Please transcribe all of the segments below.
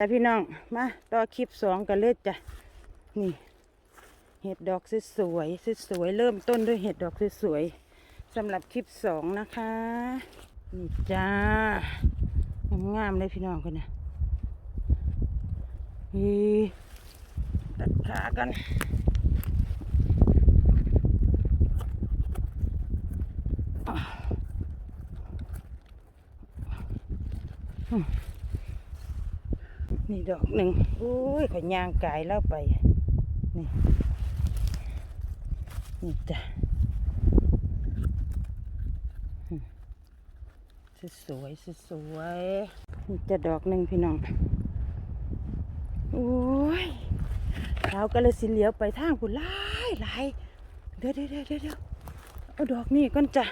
แต่พี่น้องมาต่อคลิปสองกันเลยจ้ะนี่ เห็ดดอกสวยๆสวยเริ่มต้นด้วยเห็ดดอกสวยๆสำหรับคลิปสองนะคะนี่จ้างามๆเลยพี่น้องคนนะนี่ตัดขากัน นี่ดอกหนึ่งอุ้ยขอยางกายแล้วไป นี่ นี่จ้ะสวยสวยนี่จะดอกหนึ่งพี่น้องโอ้ยเราก็เลยสิเหลียวไปทางผู้ลายหลายเดี๋ยวเดี๋ยวเดี๋ยวเดี๋ยวเอาดอกนี่ก่อนจ้ะ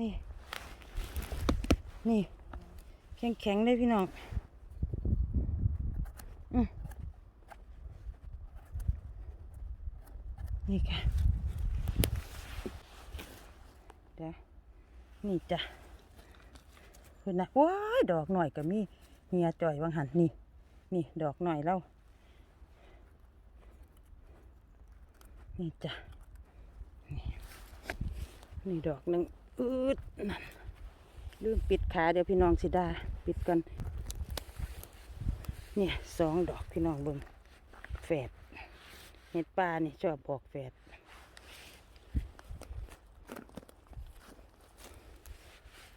นี่ นี่ ข็งแข็งเลยพี่น้องอนี่ค่ะเดี๋ยวนี่จ้ะคุณนะว้ายดอกหน่อยก็มีเฮียจ่อยวังหันนี่ นี่ ดอกหน่อยแล้วนี่จ้ะนี่นี่ดอกหนึ่งอืดนั่นลืมปิดขาเดี๋ยวพี่น้องสิดา ปิดกันเนี่ยสองดอกพี่น้องเบิ่งแฝดเห็ดปลานี่ชอบบอกแฝด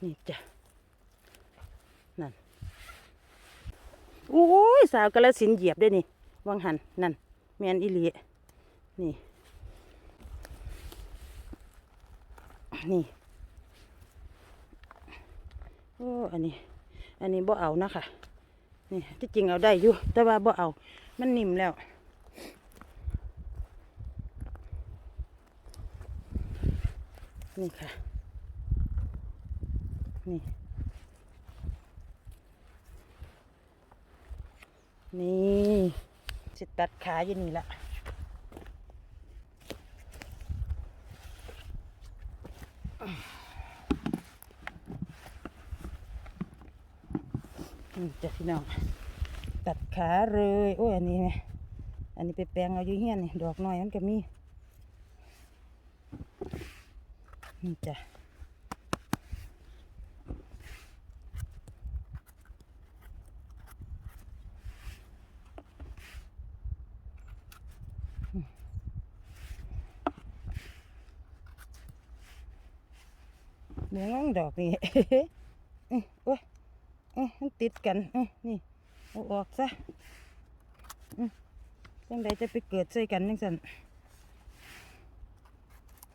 นี่จ้ะนั่นโอ้ยสาวกระสินเหยียบได้นี่วังหันนั่นแมนอิลีนี่ นี่ โอ้ อันนี้ อันนี้บ่เอานะคะนี่ที่จริงเอาได้อยู่ แต่ว่าบ่เอา มันนิ่มแล้ว นี่ค่ะ นี่ นี่สิตัดขาอยู่นี่ละ นี่จ้ะพี่น้อง ตัดขาเลย โอ้ยอันนี้ไหมอันนี้ไปแปลงเอาอยู่เฮียนนี่ดอกน้อยมันก็มี นี่จ้ะเนื้องดอกนี่อื้อโอ้ย อ้ยมันติดกันเอ้ยนี่เอาออกซะอืมจังใดจะไปเกิดใส่กันจังสัน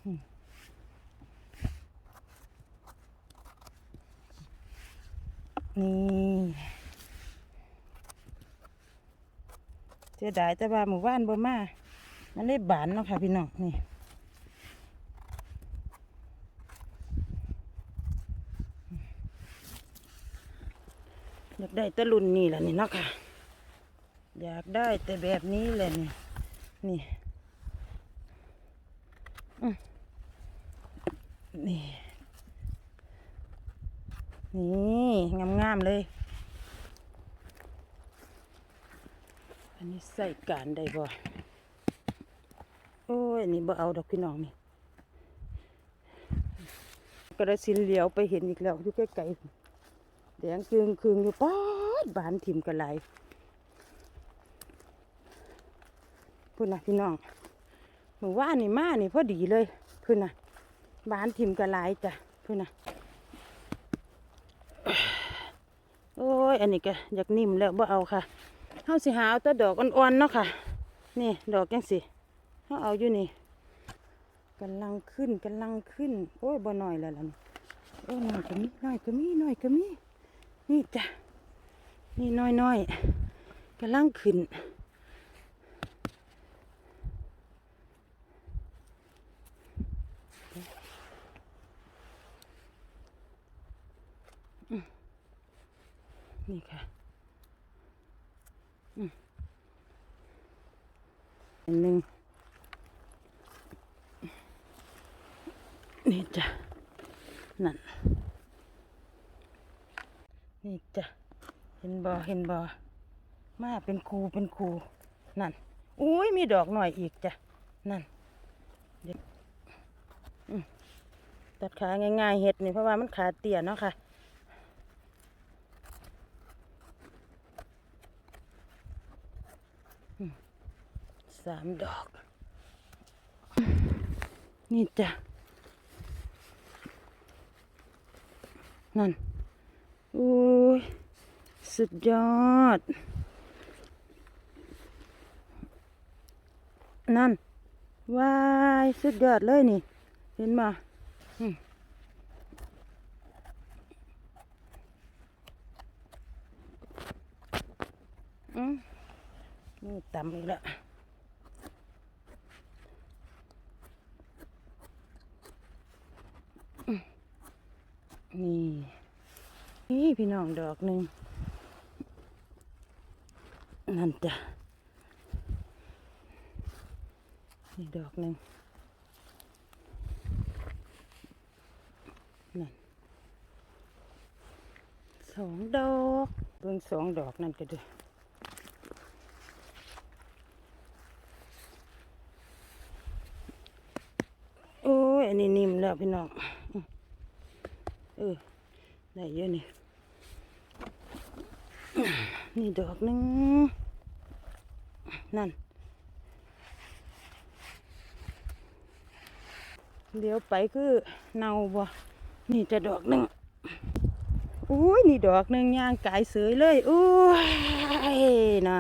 นี่เสียดายแต่ว่าหมู่บ้านบ่มามันได้บานเนาะค่ะพี่น้องนี่ อยากได้ตะรุ่นนี่แหละนี่เนาะค่ะ อยากได้แต่แบบนี้แหละนี่ นี่นี่ นี่งามๆเลย อันนี้ใส่การได้บ่โอ้ยนี่บ่เอาดอกพี่น้องนี่กระสินเหลียวไปเห็นอีกแล้วอยู่ใกล้ๆ แดงคืงคืงอยู่ป๊อดบานถิ่มกันไหลพุ่นนะพี่น้องหนูว่านี่มานี่พอดีเลยพุ่นนะบานถิ่มกันไหลจ้ะพุ่นนะโอ้ยอันนี้ก็อยากนิ่มแล้วบ่เอาค่ะเฮาสิหาเอาแต่ดอกอ่อนๆเนาะค่ะ นี่ดอกจังสิเฮาเอาอยู่นี่กำลังขึ้นกำลังขึ้น โอ้ยบ่น้อยแล้วล่ะนี่โอ้ยน้อยก็มีน้อยก็มีน้อยก็มี นี่จ้ะ นี่น้อยน้อยๆกำลังขึ้น นี่ค่ะอันหนึ่งนี่จ้ะนั่น นี่จ้ะเห็นบ่เห็นบ่มาเป็นครูเป็นครูนั่นอุ้ยมีดอกหน่อยอีกจ้ะนั่นเด็กตัดขาง่ายๆเห็ดนี่เพราะว่ามันขาเตี้ยเนาะค่ะสามดอก นี่จ้ะนั่น อุ้ยสุดยอด นั่นว้ายสุดยอดเลยนี่ เห็นมาอืมอืมนี่ต่ำอีกแล้วนี่ นี่พี่น้องดอกหนึ่งนั่นจ้ะนี่ดอกหนึ่งนั่นสองดอกเบิ่งสองดอกนั่นก็ด้วยโอ้ยอันนี้นิ่มแล้วพี่น้องเออได้เยอะนี่ นี่ดอกหนึง นั่น เดี๋ยวไปคือเนาบ่นี่จะดอกหนึ่งอุ้ยนี่ดอกหนึ่งย่างกายเสยเลยอุ้ยนะ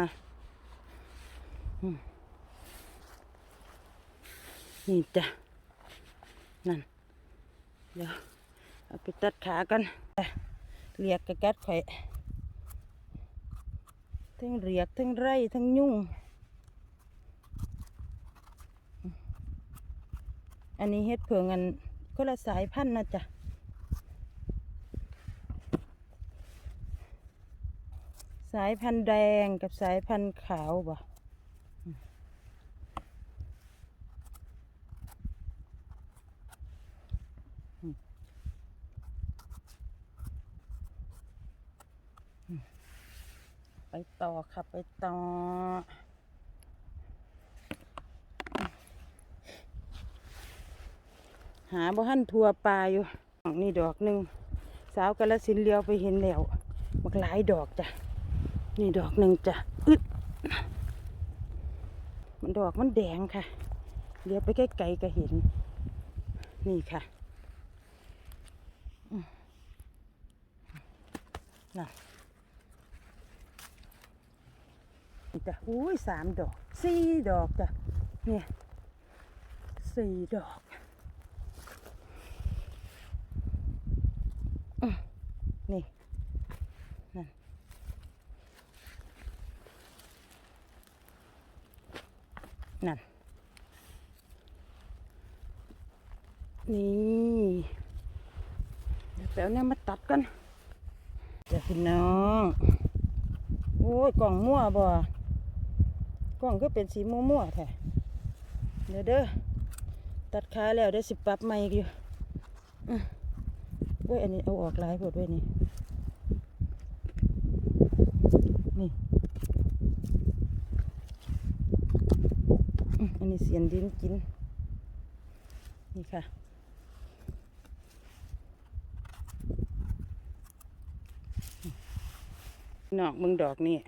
นี่จ้ะนั่น เดี๋ยวเอาไปตัดขากันเรียกกระกัดข่ ทั้งเรียกทั้งไร่ทั้งยุ่ง อันนี้เฮ็ดเผืองอันก็ละสายพันธุ์นะจ๊ะสายพันธุ์แดงกับสายพันธุ์ขาวบ่อืมอืมอืม ไปต่อค่ะไปต่อ หาบ่หันทัวปลาอยู่นี่ดอกหนึ่งสาวกาลสินเลียวไปเห็นแล้วบักหลายดอกจ้ะนี่ดอกหนึ่งจ้ะอึดมันดอกมันแดงค่ะเลียวไปใกล้ๆก็เห็น นี่ค่ะน่ะนี่ จ้ะอุ้ยสามดอกสี่ดอกจ้ะเนี่ยสี่ดอกนี่นั่นนั่นนี่เดี๋ยวแป๊วเนี่ยมาตัดกันเดี๋ยวพี่น้อง โอ้ยกล่องมั่วบ่ กล่องก็เป็นสีม่วมั่วๆแท้เดี๋ยวเด้อตัดขาแล้วเดี๋ยวสิปรับใหม่อีกอยู่อื้อโอ้ยอันนี้เอาออกลายปวดไว้ยนี่นี่อันนี้เสียนดินกิน นี่ค่ะนอกมึงดอกนี่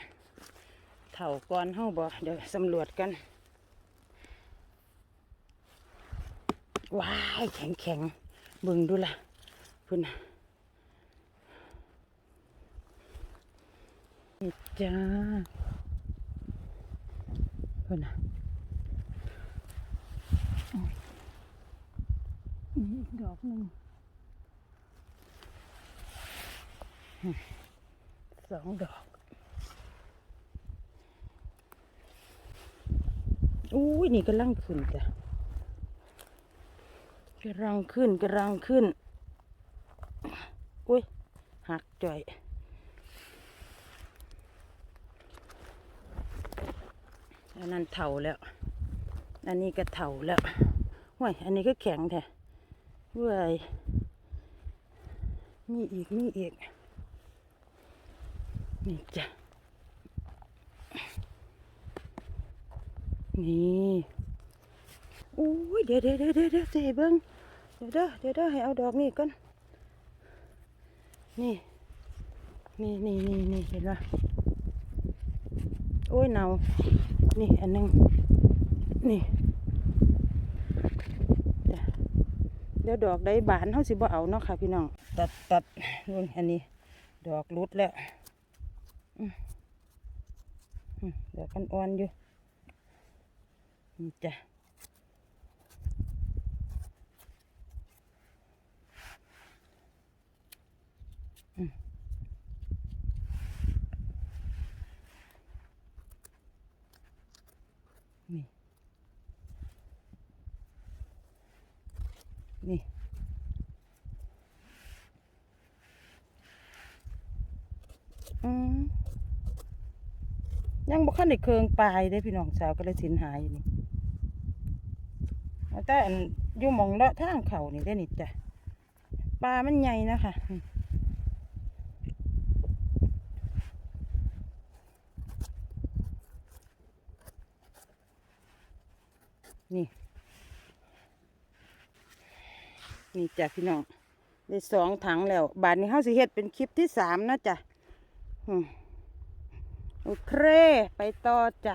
เถาก้อนเฮาบ่เดี๋ยวสำรวจกัน ว้ายแข็งแข็งเบิ่งดูล่ะพุ่นนี่จ้าพุ่นนะอีกดอกหนึ่งสองดอก อุ้ยนี่กำลังขึ้นจ้ะกำลังขึ้นกำลังขึ้น อุ้ยหักจ่อยอันนั้นเถาแล้ว อันนี้ก็เถาแล้วห้วยอันนี้ก็แข็งแท้เว้ยมีอีกมีอีกนี่จ้ะ นี่อุ้ยเดี๋ยวเดี๋ยวเดี๋ยวเดี๋ยวเดี๋ยวสิให้เบิ้งเดี๋ยวเด้อเดี๋ยวเด้อให้เอาดอกนี่ก่อนนี่นี่นี่นี่นี่เห็นปะโอ้ยเนานี่อันหนึงนี่เดี๋ยวดอกได้บานเขาสิบ่เอาเนาะค่ะพี่น้อง ตัดตัดนู่นอันนี้ ดอกรุดแล้วอืมอืมดอกอ่อนๆอยู่ จ้ะนี่ นี่ อืมยังบ่คันได้เคืองปลายเด้พี่น้องสาวก็เลยสินหายอยู่นี่ แต่อันอยู่มองเลาะทางเขานี่ได้นี่จ้ะปลามันใหญ่นะคะนี่ นี่จ้ะพี่น้องได้สองถังแล้ว บาทนี้เฮาสิเฮ็ดเป็นคลิปที่สามนะจ้ะโอเค ไปต่อจ้ะ